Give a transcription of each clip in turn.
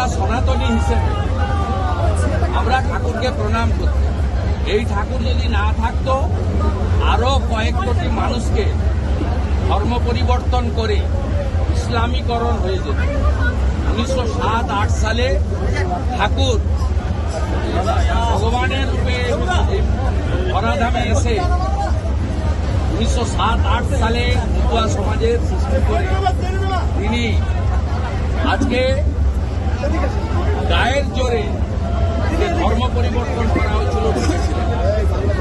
আমরা সনাতনী হিসেবে আমরা ঠাকুরকে প্রণাম করতে এই ঠাকুর যদি না থাকতো, আরও কয়েক কোটি মানুষকে ধর্ম পরিবর্তন করে ইসলামীকরণ হয়ে যেত। উনিশশো সাত, আট সালে ঠাকুর ভগবানের রূপে ধরাধামে এসে উনিশশো সাত, আট সালে মতুয়া সমাজের সৃষ্টি করে তিনি আজকে গায়ের জোরে ধর্ম পরিবর্তন করা হয়েছিল ঢুকেছিলেন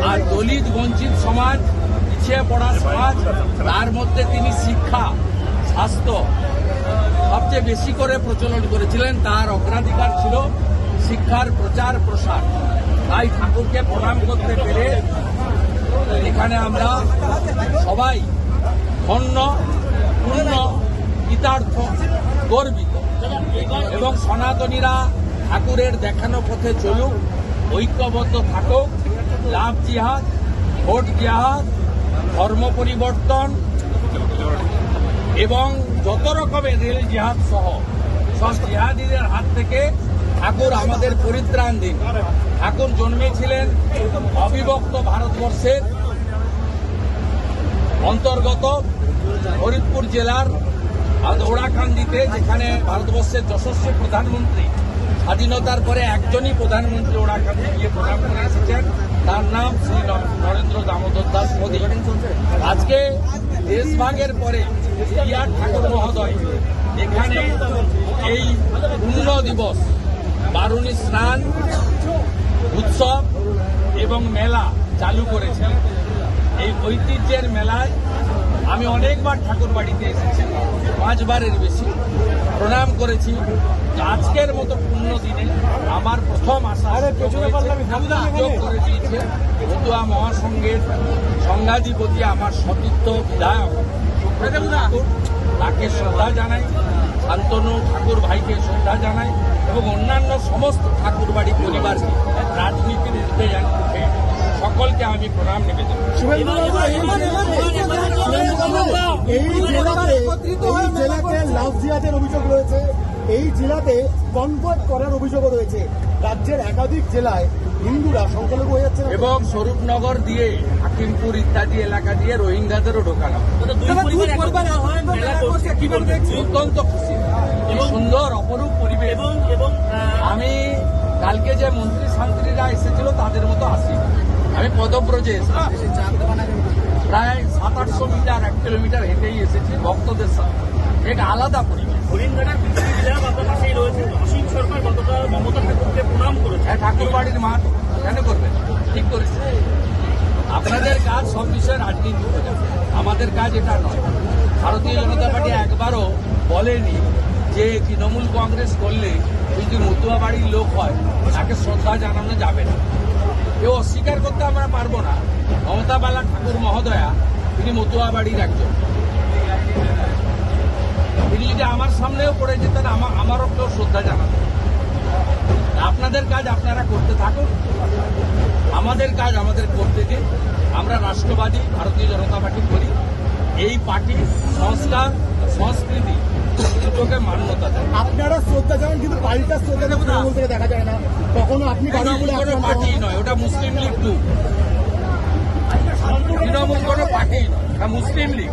আর দলিত বঞ্চিত সমাজ, পিছিয়ে পড়া সমাজ, তার মধ্যে তিনি শিক্ষা, স্বাস্থ্য সবচেয়ে বেশি করে প্রচলন করেছিলেন। তার অগ্রাধিকার ছিল শিক্ষার প্রচার, প্রসার। তাই ঠাকুরকে প্রণাম করতে পেরে এখানে আমরা সবাই ধন্য, পূর্ণ কৃতার্থ গর্বিত। এবং সনাতনীরা ঠাকুরের দেখানো পথে চলুক, ঐক্যবদ্ধ থাকুক, লাভ জিহাদ, ভোট জিহাদ, ধর্ম পরিবর্তন, এবং যত রকমের রেল জিহাদ সহ, সব জিহাদিদের হাত থেকে ঠাকুর আমাদের পরিত্রাণ দিন। ঠাকুর জন্মেছিলেন অবিভক্ত ভারতবর্ষের অন্তর্গত ফরিদপুর জেলার ওড়াকান্দিতে যেখানে ভারতবর্ষের যশস্বী প্রধানমন্ত্রী, স্বাধীনতার পরে একজনই প্রধানমন্ত্রী ওড়াকান্দি গিয়ে প্রধান করে এসেছেন, তার নাম শ্রী নরেন্দ্র দামোদর দাস মোদী। আজকে দেশভাগের পরে ইয়ার ঠাকুর মহোদয়, এখানে এই পূর্ণ দিবস, বারুণী স্নান, উৎসব এবং মেলা চালু করেছেন। এই ঐতিহ্যের মেলায় আমি অনেকবার ঠাকুর বাড়িতে এসেছি পাঁচবারের বেশি। প্রণাম করেছি আজকের মতো পূর্ণ দিনে আমার প্রথম আশা করে দিয়েছে। মহাসংঘের সংঘাধিপতি আমার সতীর্থ বিধায়ক ঠাকুর তাকে শ্রদ্ধা জানাই শান্তনু ঠাকুর ভাইকে শ্রদ্ধা জানাই এবং অন্যান্য সমস্ত ঠাকুর বাড়ি পরিবারকে রাজনীতির উঠে সকলকে আমি প্রণাম নিবেদন এই জেলাতে এই অভিযোগ রয়েছে। এই জেলাতে কনভার্ট করার অভিযোগও রয়েছে। রাজ্যের একাধিক জেলায় হিন্দুরা সংখ্যালঘু হয়ে যাচ্ছে এবং স্বরূপনগর দিয়ে হাকিমপুর ইত্যাদি এলাকা দিয়ে রোহিঙ্গাদেরও ঢোকানো। অত্যন্ত খুশি। সুন্দর অপরূপ পরিবেশ। আমি কালকে যে মন্ত্রী শান্ত্রীরা এসেছিল তাদের মতো আসি আমি পদব্রজে এসেছি। প্রায় সাত আটশো মিটার এক কিলোমিটার হেঁটেই এসেছি ভক্তদের সাথে। এক আলাদা পরিবেশ। হরিণঘাটার পৃথিবী বিধায়ক আপনার পাশেই রয়েছে অসীম সরকার গতকাল মমতা ঠাকুরকে প্রণাম করেছে। হ্যাঁ ঠাকুর বাড়ির মাঠ কেন করবেন ঠিক করেছে। আপনাদের কাজ সব বিষয়ে রাজনীতি আমাদের কাজ এটা নয়। ভারতীয় জনতা পার্টি একবারও বলেনি যে তৃণমূল কংগ্রেস করলে যদি মতুয়া বাড়ির লোক হয় তাকে শ্রদ্ধা জানানো যাবে না। কেউ অস্বীকার করতে আমরা পারব না। মমতা বালা ঠাকুর মহোদয়া, তিনি মতুয়া বাড়ির একজন। তিনি যদি আমার সামনেও পড়ে যেতেন, আমা- আমারও কেউ শ্রদ্ধা জানাতেন আপনাদের কাজ আপনারা করতে থাকুন। আমাদের কাজ আমাদের করতে দিন। আমরা রাষ্ট্রবাদী, ভারতীয় জনতা পার্টি করি। এই পার্টি সংস্কার, সংস্কৃতি দুটোকে মান্যতা দেয় আপনারা শ্রদ্ধা জানান কিন্তু পাল্টা শ্রদ্ধা তৃণমূল থেকে দেখা যায় না। কখনো আপনি তৃণমূল কোনো পার্টি নয় ওটা মুসলিম লীগ টু তৃণমূল কোনো পার্টি নয় মুসলিম লীগ।